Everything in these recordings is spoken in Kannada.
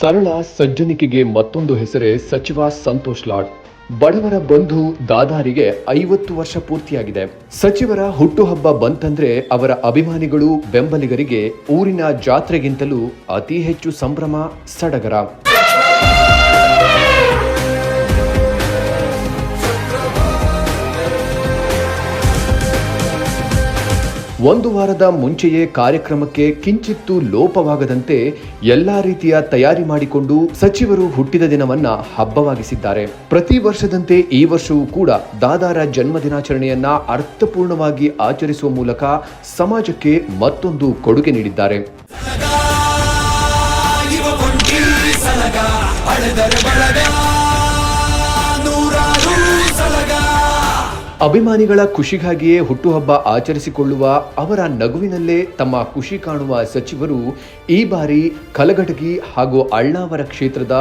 ಸರಳ ಸಜ್ಜನಿಕೆಗೆ ಮತ್ತೊಂದು ಹೆಸರೇ ಸಚಿವ ಸಂತೋಷ್ ಲಾಡ್. ಬಡವರ ಬಂಧು ದಾದಾರಿಗೆ ಐವತ್ತು ವರ್ಷ ಪೂರ್ತಿಯಾಗಿದೆ. ಸಚಿವರ ಹುಟ್ಟುಹಬ್ಬ ಬಂತಂದ್ರೆ ಅವರ ಅಭಿಮಾನಿಗಳು ಬೆಂಬಲಿಗರಿಗೆ ಊರಿನ ಜಾತ್ರೆಗಿಂತಲೂ ಅತಿ ಹೆಚ್ಚು ಸಂಭ್ರಮ, ಸಡಗರ. ಒಂದು ವಾರದ ಮುಂಚೆಯೇ ಕಾರ್ಯಕ್ರಮಕ್ಕೆ ಕಿಂಚಿತ್ತು ಲೋಪವಾಗದಂತೆ ಎಲ್ಲಾ ರೀತಿಯ ತಯಾರಿ ಮಾಡಿಕೊಂಡು ಸಚಿವರು ಹುಟ್ಟಿದ ದಿನವನ್ನ ಹಬ್ಬವಾಗಿಸಿದ್ದಾರೆ. ಪ್ರತಿ ವರ್ಷದಂತೆ ಈ ವರ್ಷವೂ ಕೂಡ ದಾದಾರ ಜನ್ಮ ಅರ್ಥಪೂರ್ಣವಾಗಿ ಆಚರಿಸುವ ಮೂಲಕ ಸಮಾಜಕ್ಕೆ ಮತ್ತೊಂದು ಕೊಡುಗೆ ನೀಡಿದ್ದಾರೆ. ಅಭಿಮಾನಿಗಳ ಖುಷಿಗಾಗಿಯೇ ಹುಟ್ಟುಹಬ್ಬ ಆಚರಿಸಿಕೊಳ್ಳುವ ಅವರ ನಗುವಿನಲ್ಲೇ ತಮ್ಮ ಖುಷಿ ಕಾಣುವ ಸಚಿವರು ಈ ಬಾರಿ ಕಲಘಟಗಿ ಹಾಗೂ ಅಳ್ನಾವರ ಕ್ಷೇತ್ರದ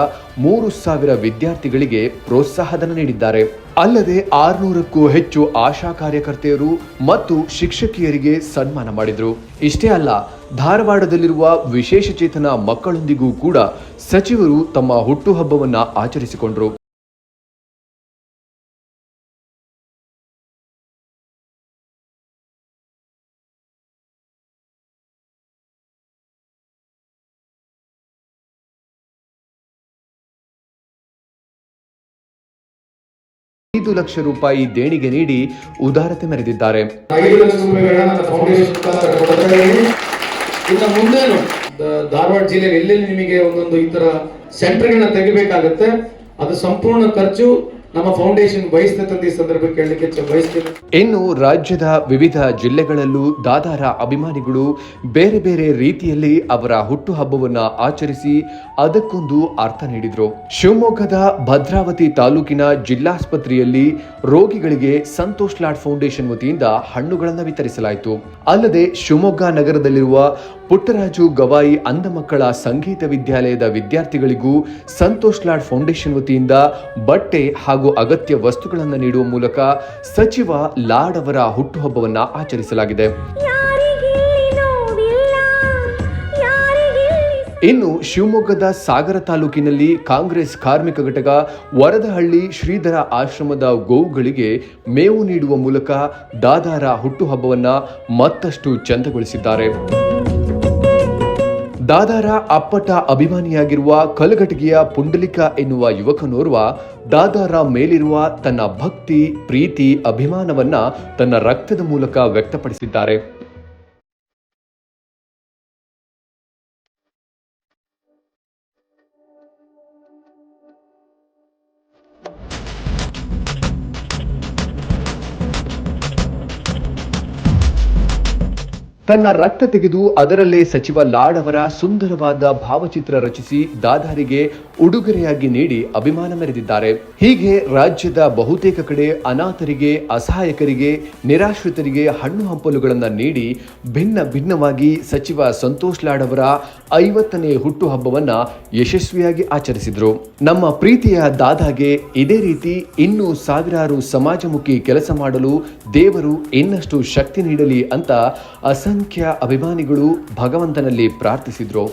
ಮೂರು ಸಾವಿರ ವಿದ್ಯಾರ್ಥಿಗಳಿಗೆ ಪ್ರೋತ್ಸಾಹಧನ ನೀಡಿದ್ದಾರೆ. ಅಲ್ಲದೆ ಆರುನೂರಕ್ಕೂ ಹೆಚ್ಚು ಆಶಾ ಕಾರ್ಯಕರ್ತೆಯರು ಮತ್ತು ಶಿಕ್ಷಕಿಯರಿಗೆ ಸನ್ಮಾನ ಮಾಡಿದರು. ಇಷ್ಟೇ ಅಲ್ಲ, ಧಾರವಾಡದಲ್ಲಿರುವ ವಿಶೇಷಚೇತನ ಮಕ್ಕಳೊಂದಿಗೂ ಕೂಡ ಸಚಿವರು ತಮ್ಮ ಹುಟ್ಟುಹಬ್ಬವನ್ನು ಆಚರಿಸಿಕೊಂಡರು. ಐದು ಲಕ್ಷ ರೂಪಾಯಿ ದೇಣಿಗೆ ನೀಡಿ ಉದಾರತೆ ಮೆರೆದಿದ್ದಾರೆ. ಧಾರವಾಡ ಜಿಲ್ಲೆಯಲ್ಲಿ ಎಲ್ಲೆಲ್ಲಿ ನಿಮಗೆ ಒಂದೊಂದು ಈ ತರ ಸೆಂಟರ್ಗಳನ್ನ ತೆಗಿಬೇಕಾಗತ್ತೆ, ಅದು ಸಂಪೂರ್ಣ ಖರ್ಚು ನಮ್ಮ ಫೌಂಡೇಶನ್ ಸಂದರ್ಭಕ್ಕೆ ಬಯಸ್ತೇನೆ. ಇನ್ನು ರಾಜ್ಯದ ವಿವಿಧ ಜಿಲ್ಲೆಗಳಲ್ಲೂ ದಾದಾರ ಅಭಿಮಾನಿಗಳು ಬೇರೆ ಬೇರೆ ರೀತಿಯಲ್ಲಿ ಅವರ ಹುಟ್ಟುಹಬ್ಬವನ್ನು ಆಚರಿಸಿ ಅದಕ್ಕೊಂದು ಅರ್ಥ ನೀಡಿದರು. ಶಿವಮೊಗ್ಗದ ಭದ್ರಾವತಿ ತಾಲೂಕಿನ ಜಿಲ್ಲಾಸ್ಪತ್ರೆಯಲ್ಲಿ ರೋಗಿಗಳಿಗೆ ಸಂತೋಷ್ ಲಾಡ್ ಫೌಂಡೇಶನ್ ವತಿಯಿಂದ ಹಣ್ಣುಗಳನ್ನು ವಿತರಿಸಲಾಯಿತು. ಅಲ್ಲದೆ ಶಿವಮೊಗ್ಗ ನಗರದಲ್ಲಿರುವ ಪುಟ್ಟರಾಜು ಗವಾಯಿ ಅಂಧ ಮಕ್ಕಳ ಸಂಗೀತ ವಿದ್ಯಾಲಯದ ವಿದ್ಯಾರ್ಥಿಗಳಿಗೂ ಸಂತೋಷ್ ಲಾಡ್ ಫೌಂಡೇಶನ್ ವತಿಯಿಂದ ಬಟ್ಟೆ ಹಾಗೂ ಅಗತ್ಯ ವಸ್ತುಗಳನ್ನು ನೀಡುವ ಮೂಲಕ ಸಚಿವ ಲಾಡ್ ಅವರ ಹುಟ್ಟುಹಬ್ಬವನ್ನು ಆಚರಿಸಲಾಗಿದೆ. ಇನ್ನು ಶಿವಮೊಗ್ಗದ ಸಾಗರ ತಾಲೂಕಿನಲ್ಲಿ ಕಾಂಗ್ರೆಸ್ ಕಾರ್ಮಿಕ ಘಟಕ ವರದಹಳ್ಳಿ ಶ್ರೀಧರ ಆಶ್ರಮದ ಗೋವುಗಳಿಗೆ ಮೇವು ನೀಡುವ ಮೂಲಕ ದಾದಾರ ಹುಟ್ಟುಹಬ್ಬವನ್ನು ಮತ್ತಷ್ಟು ಚಂದಗೊಳಿಸಿದ್ದಾರೆ. ದಾದಾರ ಅಪ್ಪಟ ಅಭಿಮಾನಿಯಾಗಿರುವ ಕಲಘಟಗಿಯ ಪುಂಡಲಿಕ ಎನ್ನುವ ಯುವಕನೋರ್ವ ದಾದಾರ ಮೇಲಿರುವ ತನ್ನ ಭಕ್ತಿ, ಪ್ರೀತಿ, ಅಭಿಮಾನವನ್ನ ತನ್ನ ರಕ್ತದ ಮೂಲಕ ವ್ಯಕ್ತಪಡಿಸಿದ್ದಾರೆ. ತನ್ನ ರಕ್ತ ತೆಗೆದು ಅದರಲ್ಲೇ ಸಚಿವ ಲಾಡ್ ಅವರ ಸುಂದರವಾದ ಭಾವಚಿತ್ರ ರಚಿಸಿ ದಾದಾರಿಗೆ ಉಡುಗೊರೆಯಾಗಿ ನೀಡಿ ಅಭಿಮಾನ ಮೆರೆದಿದ್ದಾರೆ. ಹೀಗೆ ರಾಜ್ಯದ ಬಹುತೇಕ ಕಡೆ ಅನಾಥರಿಗೆ, ಅಸಹಾಯಕರಿಗೆ, ನಿರಾಶ್ರಿತರಿಗೆ ಹಣ್ಣು ಹಂಪಲುಗಳನ್ನು ನೀಡಿ ಭಿನ್ನ ಭಿನ್ನವಾಗಿ ಸಚಿವ ಸಂತೋಷ್ ಲಾಡ್ ಅವರ ಐವತ್ತನೇ ಹುಟ್ಟುಹಬ್ಬವನ್ನ ಯಶಸ್ವಿಯಾಗಿ ಆಚರಿಸಿದರು. ನಮ್ಮ ಪ್ರೀತಿಯ ದಾದಾಗೆ ಇದೇ ರೀತಿ ಇನ್ನೂ ಸಾವಿರಾರು ಸಮಾಜಮುಖಿ ಕೆಲಸ ಮಾಡಲು ದೇವರು ಇನ್ನಷ್ಟು ಶಕ್ತಿ ನೀಡಲಿ ಅಂತ ಅಸಂಖ್ಯ ಅಭಿಮಾನಿಗಳು ಭಗವಂತನಲ್ಲಿ ಪ್ರಾರ್ಥಿಸಿದ್ರು?